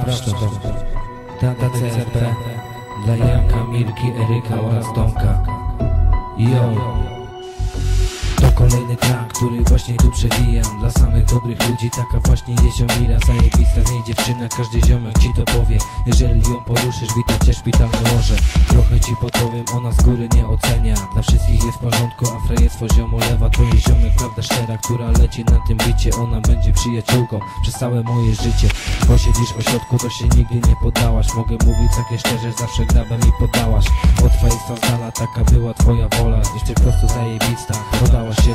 Sprawdź to. CRP Dla Janka, Mirki, Eryka oraz Tomka. Yo kolejny track, który właśnie tu przewijam. Dla samych dobrych ludzi taka właśnie jest ziomira Zajebista z niej dziewczyna, każdy ziomek ci to powie. Jeżeli ją poruszysz, witam cię szpitalne łoże Trochę ci podpowiem, ona z góry nie ocenia. Dla wszystkich jest w porządku, a frajestwo ziomu lewa. To jest ziomek, prawda szczera, która leci na tym bicie. Ona będzie przyjaciółką przez całe moje życie. Posiedzisz o środku, to się nigdy nie poddałaś. Mogę mówić takie szczerze, zawsze grabę mi poddałaś. Od z dala, taka była twoja wola. Jesteś po prostu zajebista, podałaś się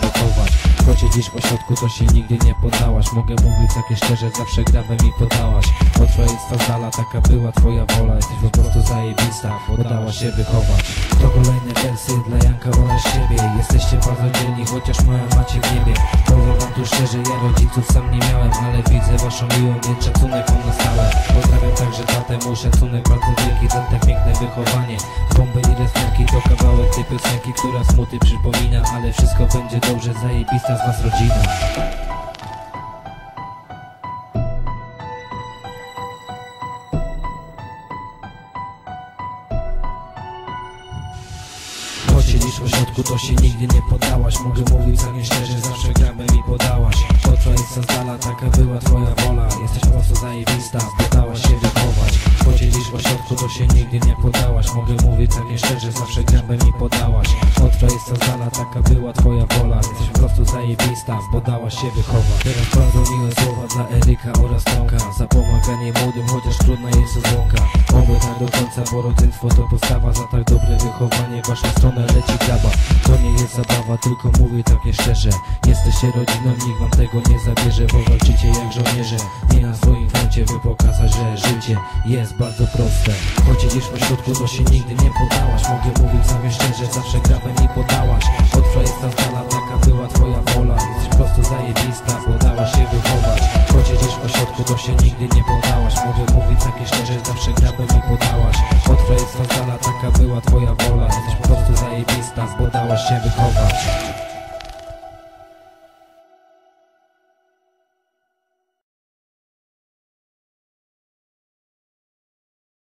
Choć siedzisz po środku, to się nigdy nie poddałaś. Mogę mówić takie szczerze, zawsze grabę mi podałaś Od frajestwa z dala, taka była twoja wola. Jesteś po prostu zajebista, podałaś się wychować. To kolejne wersy dla Janka oraz siebie. Jesteście bardzo dzielni, chociaż moja macie w niebie. Powiem wam tu szczerze, ja rodziców sam nie miałem Ale widzę waszą miłą, więc szacunek mam na stałe. Pozdrawiam mój szacunek bardzo wielki Za te piękne wychowanie. Bomby i resmerki to kawałek tej piosenki Która smuty przypomina, ale wszystko będzie dobrze Zajebista z was rodzina. Choć siedzisz o środku, to się nigdy nie poddałaś. Mogę mówić za nie szczerze, zawsze grabę mi podałaś. Potrwa jest z dala, taka była twoja wola. Jesteś po prostu zajebista, podałaś się wychować Choć siedzisz o środku, to się nigdy nie poddałaś Mogę mówić za nie szczerze, zawsze grabę mi podałaś. Potrwa jest z dala, taka była twoja wola. Jesteś po prostu zajebista, podałaś się wychować. Teraz bardzo miłe słowa dla Eryka oraz Tomka. Za pomaganie młodym, chociaż trudna jest złąka Oby tak do końca, bo rodzeństwo to postawa. Za tak dobre wychowanie, w waszą stronę leci graba To nie jest zabawa, tylko mówię takie szczerze Jesteście rodziną, nikt wam tego nie zabierze Bo walczycie jak żołnierze. Nie na swoim froncie, by pokazać, że życie jest bardzo proste. Choć siedzisz po środku, to się nigdy nie poddałaś Mogę mówić sobie szczerze, zawsze grabę mi podałaś. Od jest ta stala, taka była twoja wola Jesteś po prostu zajebista, podałaś się wychować. Choć siedzisz po środku, to się nigdy nie poddałaś Mogę mówić takie szczerze, zawsze grabę mi podałaś. Od jest ta stala, taka była twoja wola Jesteś po prostu zajebista, podałaś się wychować